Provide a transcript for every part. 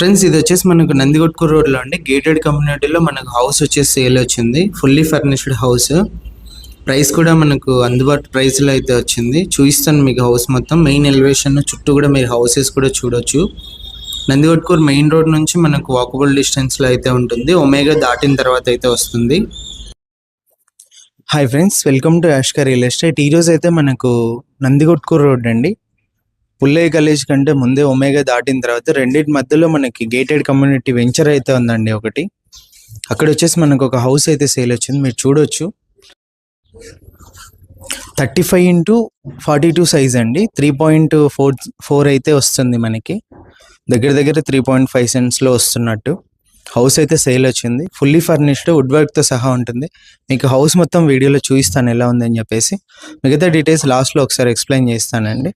Friends ఇది వచ్చేసి మనకు నందికొట్కూరు రోడ్లో అండి. గేటెడ్ కమ్యూనిటీలో మనకు హౌస్ వచ్చేసి సేల్ వచ్చింది. ఫుల్లీ ఫర్నిష్డ్ హౌస్ ప్రైస్ కూడా మనకు అందుబాటు ప్రైస్లో అయితే వచ్చింది. చూపిస్తాను మీకు హౌస్ మొత్తం. మెయిన్ ఎలివేషన్ చుట్టూ కూడా మీరు హౌసెస్ కూడా చూడొచ్చు. నందికొట్కూరు మెయిన్ రోడ్ నుంచి మనకు వాకబుల్ డిస్టెన్స్లో అయితే ఉంటుంది. ఒమేగా దాటిన తర్వాత అయితే వస్తుంది. Hi friends welcome to Yashkar real estate ఈరోజు అయితే మనకు నందికొట్కూరు రోడ్ అండి. పుల్లయ్య కాలేజ్ కంటే ముందే ఒమేగా దాటిన తర్వాత రెండింటి మధ్యలో మనకి గేటెడ్ కమ్యూనిటీ వెంచర్ అయితే ఉందండి ఒకటి. అక్కడ వచ్చేసి మనకు ఒక హౌస్ అయితే సేల్ వచ్చింది. మీరు చూడొచ్చు. Thirty five into forty two size అండి. త్రీ పాయింట్ ఫోర్ ఫోర్ అయితే వస్తుంది మనకి. దగ్గర దగ్గర త్రీ పాయింట్ ఫైవ్ సెంట్స్లో వస్తున్నట్టు. హౌస్ అయితే సేల్ వచ్చింది. ఫుల్లీ ఫర్నిష్డ్ వుడ్ వర్క్తో సహా ఉంటుంది. మీకు హౌస్ మొత్తం వీడియోలో చూపిస్తాను ఎలా ఉందని చెప్పేసి. మిగతా డీటెయిల్స్ లాస్ట్లో ఒకసారి ఎక్స్ప్లెయిన్ చేస్తానండి.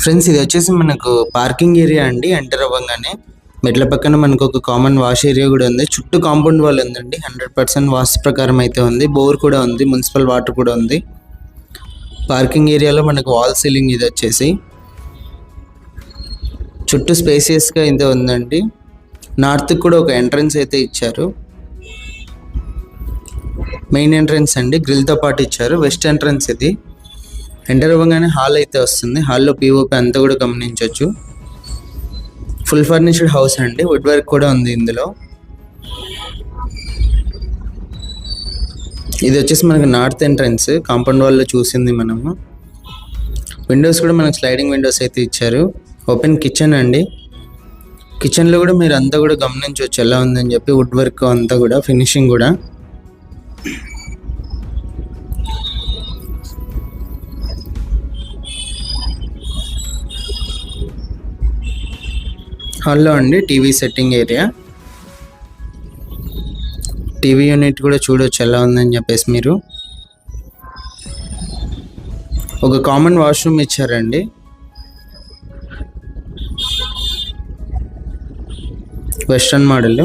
ఫ్రెండ్స్ ఇది వచ్చేసి మనకు పార్కింగ్ ఏరియా అండి ఎంటర్ అవ్వగానే. మెట్ల పక్కన మనకు ఒక కామన్ వాష్ ఏరియా కూడా ఉంది. చుట్టూ కాంపౌండ్ వాల్ ఉందండి. హండ్రెడ్ పర్సెంట్ వాష్ ప్రకారం అయితే ఉంది. బోర్ కూడా ఉంది. మున్సిపల్ వాటర్ కూడా ఉంది. పార్కింగ్ ఏరియాలో మనకు వాల్ సీలింగ్ ఇది వచ్చేసి. చుట్టూ స్పేసియస్గా ఇది ఉందండి. నార్త్కి కూడా ఒక ఎంట్రన్స్ అయితే ఇచ్చారు. మెయిన్ ఎంట్రన్స్ అండి. గ్రిల్తో పాటు ఇచ్చారు. వెస్ట్ ఎంట్రన్స్ ఇది. ఎంటర్ అవ్వగానే హాల్ అయితే వస్తుంది. హాల్లో పీఓపీ అంతా కూడా గమనించవచ్చు. ఫుల్ ఫర్నిష్డ్ హౌస్ అండి. వుడ్ వర్క్ కూడా ఉంది ఇందులో. ఇది వచ్చేసి మనకి నార్త్ ఎంట్రన్స్ కాంపౌండ్ వాల్లో చూసింది మనము. విండోస్ కూడా మనకు స్లైడింగ్ విండోస్ అయితే ఇచ్చారు. ఓపెన్ కిచెన్ అండి. కిచెన్లో కూడా మీరు అంతా కూడా గమనించవచ్చు ఎలా ఉందని చెప్పి వుడ్ వర్క్ అంతా కూడా ఫినిషింగ్ కూడా. హాల్లో అండి TV setting area. TV unit కూడా చూడొచ్చు ఎలా ఉందని చెప్పేసి మీరు. ఒక కామన్ వాష్రూమ్ ఇచ్చారండి. Western model.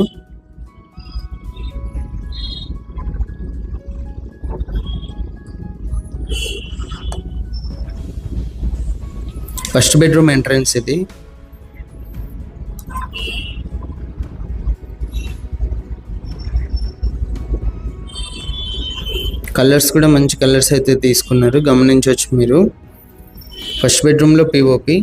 First bedroom entrance ఇది. కలర్స్ కూడా మంచి కలర్స్ అయితే తీసుకున్నారు. గమనించవచ్చు మీరు. ఫస్ట్ బెడ్రూమ్లో పిఓపి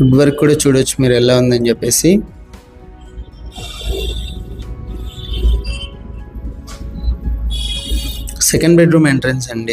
వుడ్ వర్క్ కూడా చూడొచ్చు మీరు ఎలా ఉందని చెప్పేసి. సెకండ్ బెడ్రూమ్ ఎంట్రన్స్ అండి.